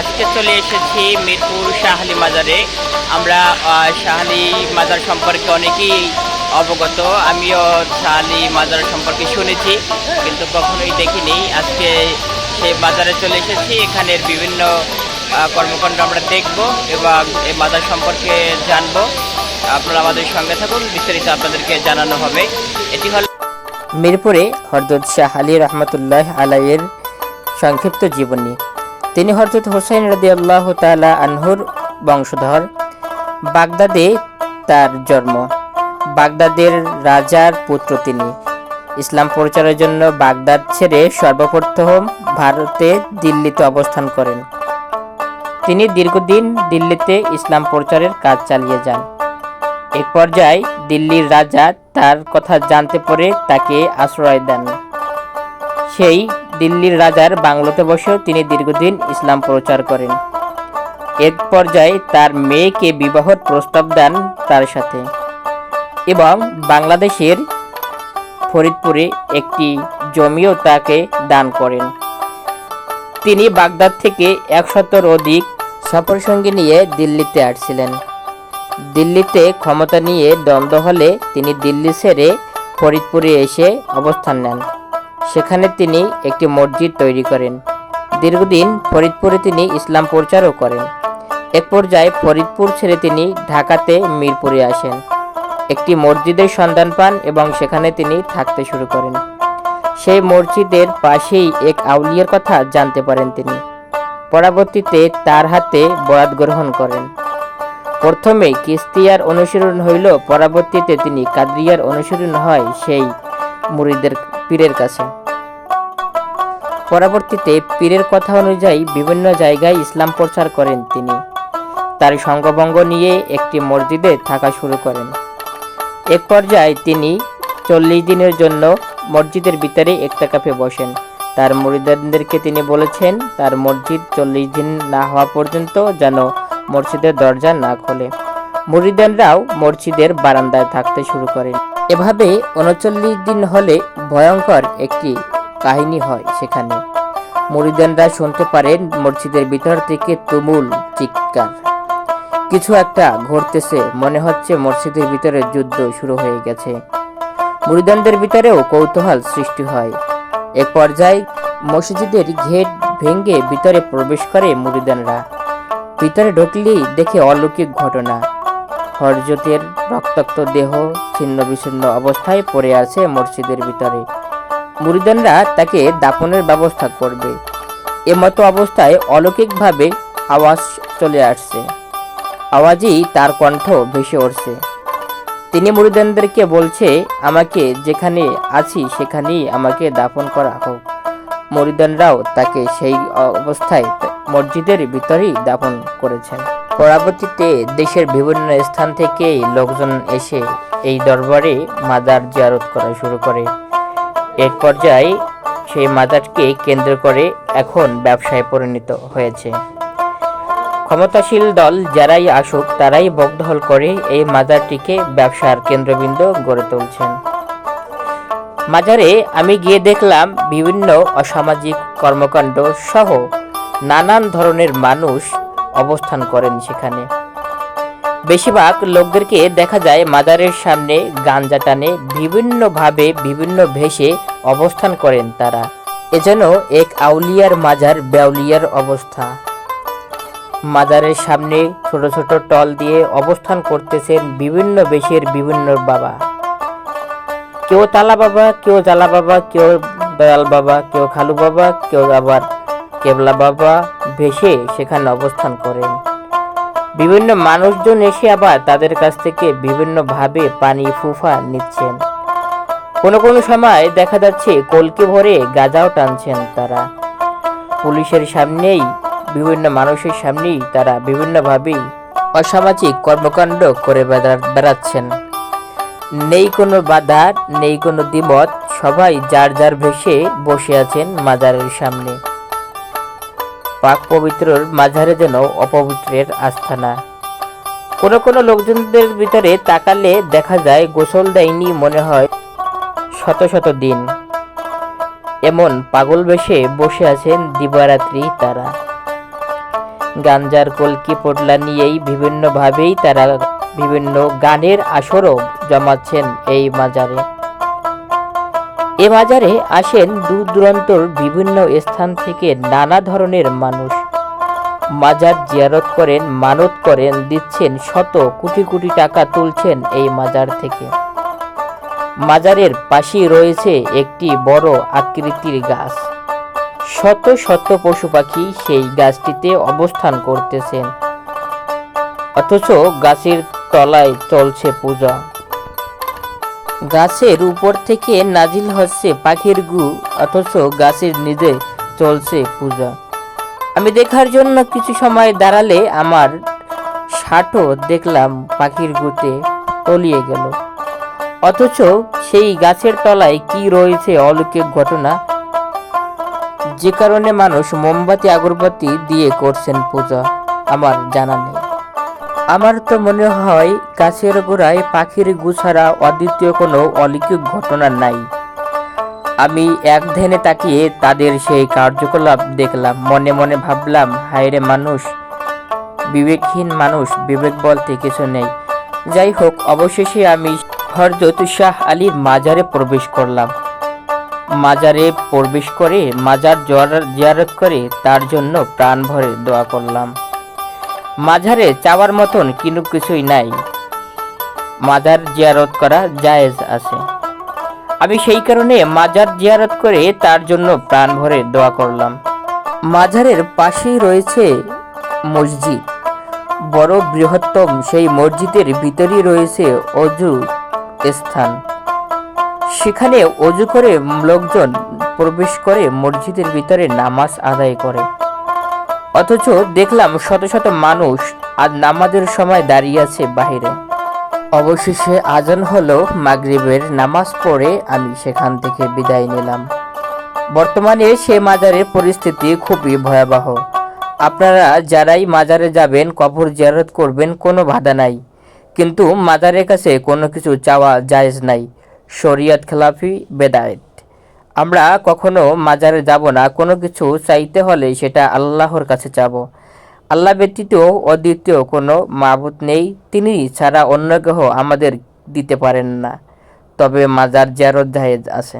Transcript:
আজকে চলে এসেছি মিরপুর শাহালি মাজারে। আমরা শাহালি মাজার সম্পর্কে অনেকেই অবগত। আমিও শাহালি মাজার সম্পর্কে শুনেছি, কিন্তু কখনোই দেখিনি। আজকে সেই মাজারে চলে এসেছি। এখানের বিভিন্ন কর্মকাণ্ড আমরা দেখব এবং এই মাজার সম্পর্কে জানব। আপনারা আমাদের সঙ্গে থাকুন, বিস্তারিত আপনাদেরকে জানানো হবে। এটি হল মিরপুরে হরদত শাহ আলী রহমতুল্লাহ আলাইয়ের সংক্ষিপ্ত জীবনী। তিনি হরদত হোসেন রদি আল্লাহ তালা আনহুর বংশধর। বাগদাদে তার জন্ম। বাগদাদের রাজার পুত্র তিনি। ইসলাম প্রচারের জন্য বাগদাদ ছেড়ে সর্বপ্রথম ভারতে দিল্লিতে অবস্থান করেন। তিনি দীর্ঘদিন দিল্লিতে ইসলাম প্রচারের কাজ চালিয়ে যান। এক পর্যায়ে দিল্লির রাজা তার কথা জানতে পেরে তাকে আশ্রয় দেন। সেই দিল্লির রাজার বাংলোতে বসেও তিনি দীর্ঘদিন ইসলাম প্রচার করেন। এক পর্যায়ে তার মেয়েকে বিবাহর প্রস্তাব দেন তার সাথে এবং বাংলাদেশের ফরিদপুরে একটি জমিও তাকে দান করেন। তিনি বাগদাদ থেকে একশতর অধিক সফরসঙ্গী নিয়ে দিল্লিতে আসছিলেন। দিল্লিতে ক্ষমতা নিয়ে দ্বন্দ্ব হলে তিনি দিল্লি ছেড়ে ফরিদপুরে এসে অবস্থান নেন। সেখানে তিনি একটি মসজিদ তৈরি করেন। দীর্ঘদিন ফরিদপুরে তিনি ইসলাম প্রচারও করেন। এক পর্যায়ে ফরিদপুর ছেড়ে তিনি ঢাকাতে মিরপুরে আসেন। একটি মসজিদের সন্ধান পান এবং সেখানে তিনি থাকতে শুরু করেন। সেই মসজিদের পাশেই এক আউলিয়ার কথা জানতে পারেন তিনি। পরবর্তীতে তার হাতে বরাত গ্রহণ করেন। প্রথমে কিস্তিয়ার অনুসরণ হইল, পরবর্তীতে তিনি কাদরিয়ার অনুসরণ হয় সেই মুরিদের পীরের কাছে। পরবর্তীতে পীরের কথা অনুযায়ী বিভিন্ন জায়গায় ইসলাম প্রচার করেন তিনি। তার সঙ্গভঙ্গ নিয়ে একটি মসজিদে থাকা শুরু করেন। এক পর্যায়ে তিনি চল্লিশ দিনের জন্য মসজিদের ভিতরে একটা কাপে বসেন। তার মুরিদানদেরকে তিনি বলেছেন, তার মসজিদ চল্লিশ দিন না হওয়া পর্যন্ত যেন মসজিদের দরজা না খোলে। মুরিদানরাও মসজিদের বারান্দায় থাকতে শুরু করেন। এভাবে উনচল্লিশ দিন হলে ভয়ঙ্কর একটি কাহিনী হয় সেখানে। মুরিদানরা শুনতে পারেন মসজিদের ভিতর থেকে তুমুল চিৎকার। কিছু একটা ঘটতেছে, মনে হচ্ছে মসজিদের ভিতরে যুদ্ধ শুরু হয়ে গেছে। মুরিদানদের ভিতরেও কৌতূহল সৃষ্টি হয়। এক পর্যায়ে মসজিদের ঘেট ভেঙে ভিতরে প্রবেশ করে মুরিদানরা। ভিতরে ঢুকলেই দেখে অলৌকিক ঘটনা। হরজতের রক্তাক্ত দেহ ছিন্ন বিচ্ছিন্ন অবস্থায় পড়ে আছে মসজিদের ভিতরে। মুরিদানরা তাকে দাফনের ব্যবস্থা করবে। এমতো অবস্থায় অলৌকিকভাবে আওয়াজ চলে আসছে। আওয়াজই তার কণ্ঠ ভেসে উঠছে। তিনি মুরিদানদেরকে বলছে, আমাকে যেখানে আছি, সেখানেই আমাকে দাফন করা হোক। মরিদানরাও তাকে সেই অবস্থায় মসজিদের ভিতরেই দাফন করেছেন। পরবর্তীতে দেশের বিভিন্ন স্থান থেকে লোকজন এসে এই দরবারে মাজার জিয়ারত করা শুরু করে। এক পর্যায়ে সেই মাজারকে কেন্দ্র করে এখন ব্যবসায় পরিণত হয়েছে। ক্ষমতাশীল দল যারাই আসুক, তারাই বকদহল করে এই মাজারটিকে ব্যবসার কেন্দ্রবিন্দু গড়ে তুলছেন। মাজারে আমি গিয়ে দেখলাম বিভিন্ন অসামাজিক কর্মকাণ্ড সহ নানান ধরনের মানুষ অবস্থান করেন সেখানে। বেশিরভাগ লোকদেরকে দেখা যায় মাজারের সামনে গাঞ্জা টানে, বিভিন্নভাবে বিভিন্ন ভেষে অবস্থান করেন তারা। এজন্য এক আউলিয়ার মাজার বেউলিয়ার অবস্থা। মাজারের সামনে ছোট ছোট টল দিয়ে অবস্থান করতেছেন বিভিন্ন বেশের বিভিন্ন বাবা। কেউ তালা বাবা, কেউ জালা বাবা, কেউ দয়াল বাবা, কেউ খালু বাবা, কেউ আবার কেবলা বাবা ভেসে সেখানে অবস্থান করেন। বিভিন্ন মানুষজন এসে আবার তাদের কাছ থেকে বিভিন্নভাবে পানি ফুফা নিচ্ছেন। কোনো কোনো সময় দেখা যাচ্ছে কলকে ভরে গাঁজাও টানছেন তারা। পুলিশের সামনেই, বিভিন্ন মানুষের সামনেই তারা বিভিন্নভাবেই অসামাজিক কর্মকাণ্ড করে বেড়া- বেড়াচ্ছেন। নেই কোনো বাধা, নেই কোনো দ্বিমত, সবাই যার যার ভেসে বসে আছেন মাজারের সামনে। পাক পবিত্রর মাঝারে যেন অপবিত্রের আস্থানা। কোনো কোনো লোকজনদের ভিতরে তাকালে দেখা যায়, গোসল দেয়নি মনে হয় শত শত দিন। এমন পাগল বেশে বসে আছেন দিবারাত্রি তারা। গাঞ্জার কলকি পোটলা নিয়েই বিভিন্নভাবেই তারা বিভিন্ন গানের আসরও জমাচ্ছেন এই মাজারে। এ মাজারে আসেন দূর দূরান্তর বিভিন্ন স্থান থেকে নানা ধরনের মানুষ। মাজার জিয়ারত করেন, মানত করেন, দিচ্ছেন শত কোটি কোটি টাকা তুলছেন এই মাজার থেকে। মাজারের পাশেই রয়েছে একটি বড় আকৃতির গাছ। শত শত পশু পাখি সেই গাছটিতে অবস্থান করতেছেন। অথচ গাছের তলায় চলছে পূজা। গাছের উপর থেকে নাজিল হচ্ছে পাখির গু, অথচ গাছের নিজে চলছে পূজা। আমি দেখার জন্য কিছু সময় দাঁড়ালে আমার ষাটও দেখলাম পাখির গুতে তলিয়ে গেল। অথচ সেই গাছের তলায় কি রয়েছে অলৌকিক ঘটনা? যে কারণে মানুষ মোমবাতি, আগরবাতি দিয়ে করছেন পূজা, আমার জানা নেই। আমার তো মনে হয় গাছের গোড়ায় পাখির গুছাড়া অদ্বিতীয় কোনো অলৌকিক ঘটনা নাই। আমি এক ধ্যানে তাকিয়ে তাদের সেই কার্যকলাপ দেখলাম, মনে মনে ভাবলাম হায়রে মানুষ, বিবেকহীন মানুষ, বিবেক বলতে কিছু নেই। যাই হোক, অবশেষে আমি হরজত শাহ আলীর মাজারে প্রবেশ করলাম। মাজারে প্রবেশ করে মাজার জোয়ার- জিয়ারত করে তার জন্য প্রাণ ভরে দোয়া করলাম। মাজারে চাওয়ার মতন কিন্তু কিছুই নাই। মাজার জিয়ারত করা জায়েজ আছে। আমি সেই কারণে মাজার জিয়ারত করে তার জন্য প্রাণ ভরে দোয়া করলাম। মাজারের পাশেই রয়েছে মসজিদ। বড় বৃহত্তম সেই মসজিদের ভিতরেই রয়েছে অজু স্থান। সেখানে অজু করে লোকজন প্রবেশ করে মসজিদের ভিতরে নামাজ আদায় করে। অথচ দেখলাম শত শত মানুষ আর নামাজের সময় দাঁড়িয়ে আছে বাহিরে। অবশেষে আজান হলো, মাগরিবের নামাজ পড়ে আমি সেখান থেকে বিদায় নিলাম। বর্তমানে সে মাজারের পরিস্থিতি খুবই ভয়াবহ। আপনারা যারাই মাজারে যাবেন, কবর জিয়ারত করবেন, কোনো বাধা নাই। কিন্তু মাজারের কাছে কোনো কিছু চাওয়া জায়েজ নাই। শরিয়ত খেলাফি, বেদায়েত। আমরা কখনো মাজারে যাব না, কোনো কিছু চাইতে হলে সেটা আল্লাহর কাছে যাব। আল্লাহ ব্যতীত অদ্বিতীয় কোনো মাবুত নেই, তিনি ছাড়া অন্য কেহ আমাদের দিতে পারেন না। তবে মাজার জিয়ারত জায়েজ আছে।